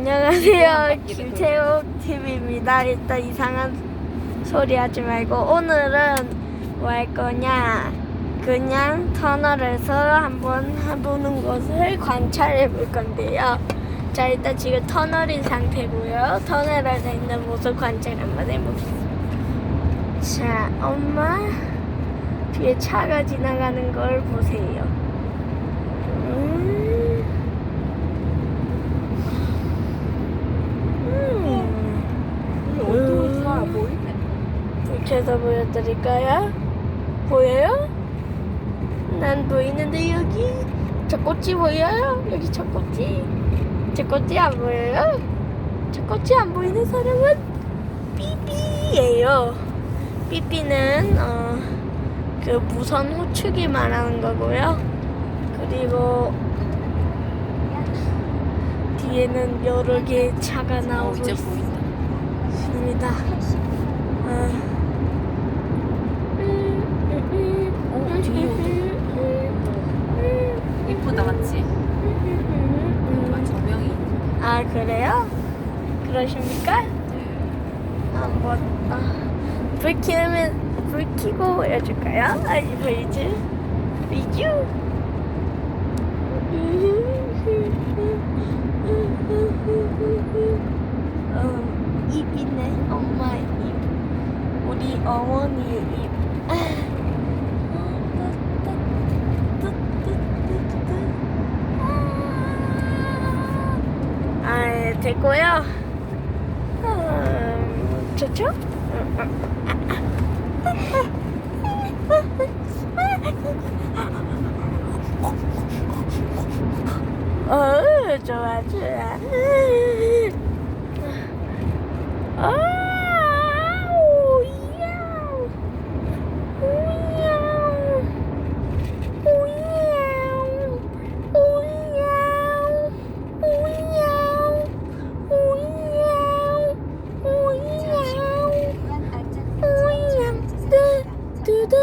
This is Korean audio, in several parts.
안녕하세요. 김태욱 TV입니다. 일단 이상한 소리 하지 말고 오늘은 뭐 할 거냐? 그냥 터널에서 한번 해보는 것을 관찰해 볼 건데요. 자, 일단 지금 터널인 상태고요. 터널 안에 있는 모습 관찰 한번 해보겠습니다. 자, 엄마 뒤에 차가 지나가는 걸 보세요. 음. 음. 어두운 차 보이네. 붙여서 보여드릴까요? 보여요? 난 보이는데 여기 저 꽃이 보여요? 여기 저 꽃이 저 꽃이 안 보여요? 저 꽃이 안 보이는 사람은 삐삐예요. 삐삐는 어, 그 무선 호축이 말하는 거고요. 그리고 뒤에는 여러 개의 차가 어, 나오고. 있습니다. 아. 어, 뒤에 이쁘다, 맞지? 정말 조명이. 아 그래요? 그러십니까? 한번 아, 불 켜면 불 켜고 보여줄까요? 아니 보이지? 보이죠? 어, 입이네 엄마 입 우리 어머니의 입 됐고요. 음, 좋죠? 어, 좋아, 좋아. 아,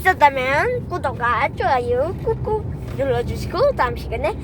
재밌었다면 구독과 좋아요 꾹꾹 눌러주시고 다음 시간에